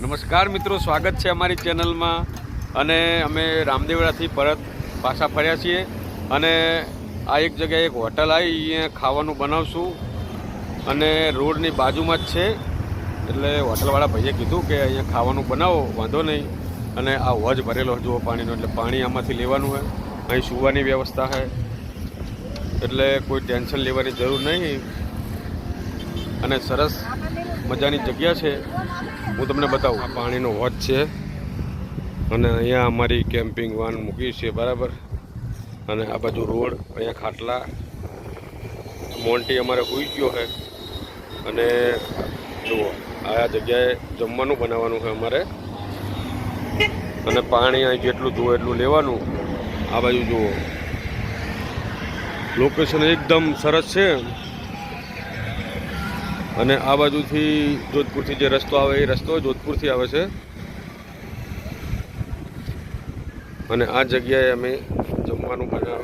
નમસ્કાર મિત્રો, સ્વાગત છે અમારી ચેનલમાં. અને અમે રામદેવડાથી પરત પાછા ફર્યા છીએ. અને આ એક જગ્યાએ એક હોટલ આવી, અહીંયા ખાવાનું બનાવશું. અને રોડની બાજુમાં જ છે. એટલે હોટલવાળા ભાઈએ કીધું કે અહીંયા ખાવાનું બનાવો, વાંધો નહીં. અને આ હોજ ભરેલો જુઓ પાણીનો, એટલે પાણી આમાંથી લેવાનું હોય. અહીં સુવાની વ્યવસ્થા છે એટલે કોઈ ટેન્શન લેવાની જરૂર નહીં. અને સરસ મજાની જગ્યા છે. હું તમને બતાવું, આ પાણીનો વોચ છે. અને અહીંયા અમારી કેમ્પિંગ વાન મૂકી છે, બરાબર. અને આ બાજુ રોડ, અહીંયા ખાટલા. મોન્ટી અમારે હોઈ ગયો છે અને જુઓ, આ જગ્યાએ જમવાનું બનાવવાનું છે અમારે. અને પાણી અહીં જેટલું જુઓ એટલું લેવાનું. આ બાજુ જુઓ. લોકેશન એકદમ સરસ છે. અને આ બાજુથી જોધપુરથી જે રસ્તો આવે, એ રસ્તો જોધપુરથી આવે છે. અને આ જગ્યાએ અમે જમવાનું બનાવ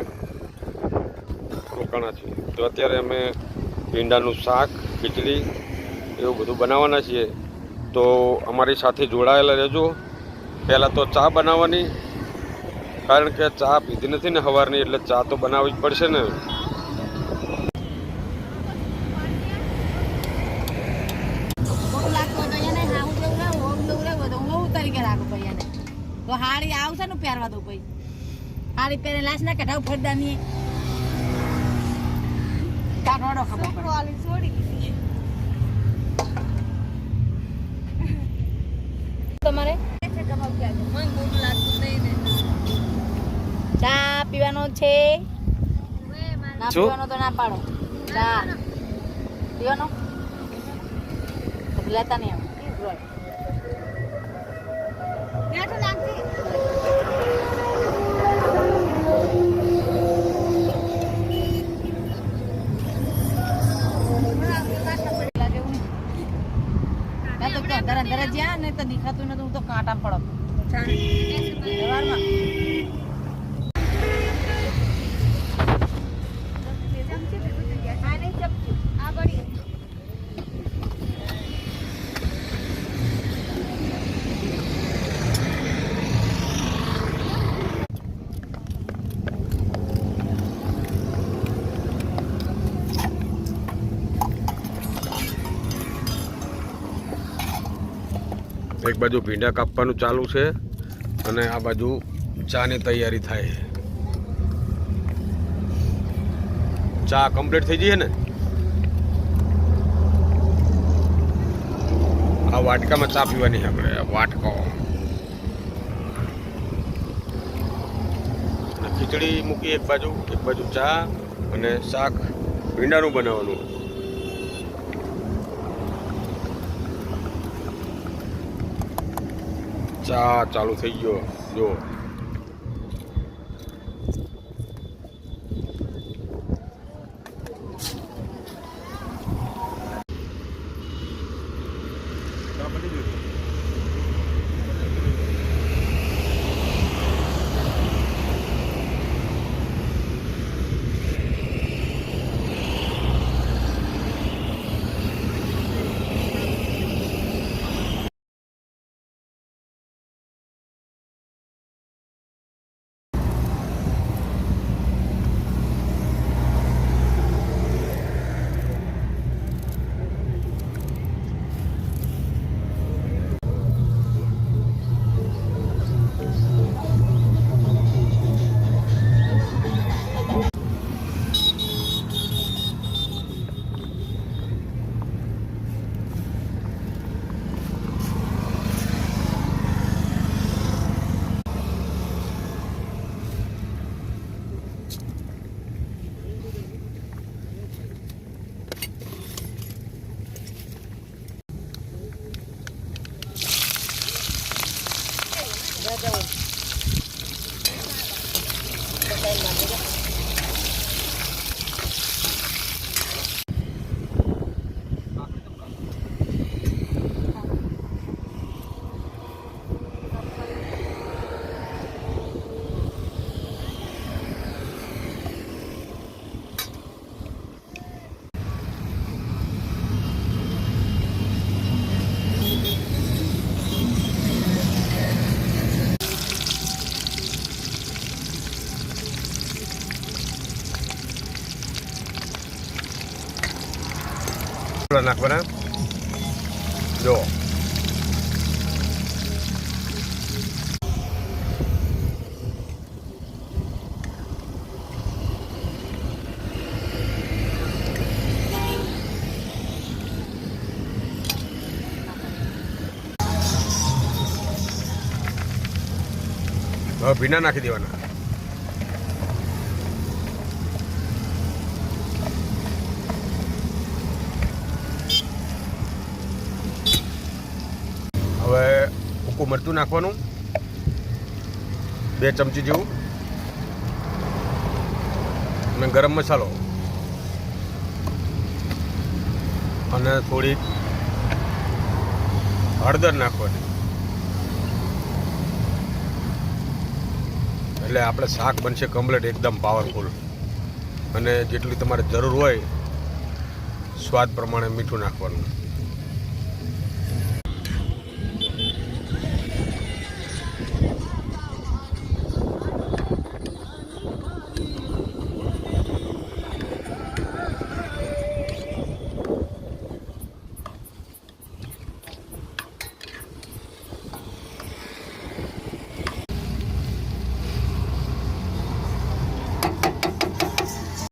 રોકાણા છીએ. તો અત્યારે અમે ભીંડાનું શાક ખીચડી એવું બધું બનાવવાના છીએ. તો અમારી સાથે જોડાયેલા રહેજો. પહેલાં તો ચા બનાવવાની, કારણ કે ચા પીધી નથી ને સવારની એટલે ચા તો બનાવવી જ પડશે ને. હાડી આવશે ને પહેરવા દો ભાઈ. સાડી પહેરે લાશ ના કઢાવ ફરદાની કાઢવાડો ખબર પડે. તમારે? ચા પીવાનો છે. ના પીવાનો તો ના પાડો. ચા. પીવાનો? લેતા નહીં આવે. જ જ્યાં ને તો દેખાતું નતું હું તો કાંટા પડો સવારમાં એક બાજુ ભીંડા કાપવાનું ચાલુ છે અને આ બાજુ ચાની તૈયારી થાય ચા કમ્પ્લીટ થઈ જઈએ ને? આ વાટકામાં ચા પીવાની આપણે વાટકો. ખીચડી મૂકી એક બાજુ એક બાજુ ચા અને શાક ભીંડાનું બનાવવાનું. ચા ચાલુ થઈ ગયો જો ఉంటాయి మంచిగా નાખવાના. જો ભીના નાખી દેવાના. મરચું નાખવાનું. બે ચમચી જેવું. અને ગરમ મસાલો. અને થોડીક હળદર નાખવાની. એટલે આપણે શાક બનશે કમ્પ્લેટ એકદમ પાવરફુલ અને જેટલી તમારે જરૂર હોય, સ્વાદ પ્રમાણે મીઠું નાખવાનું.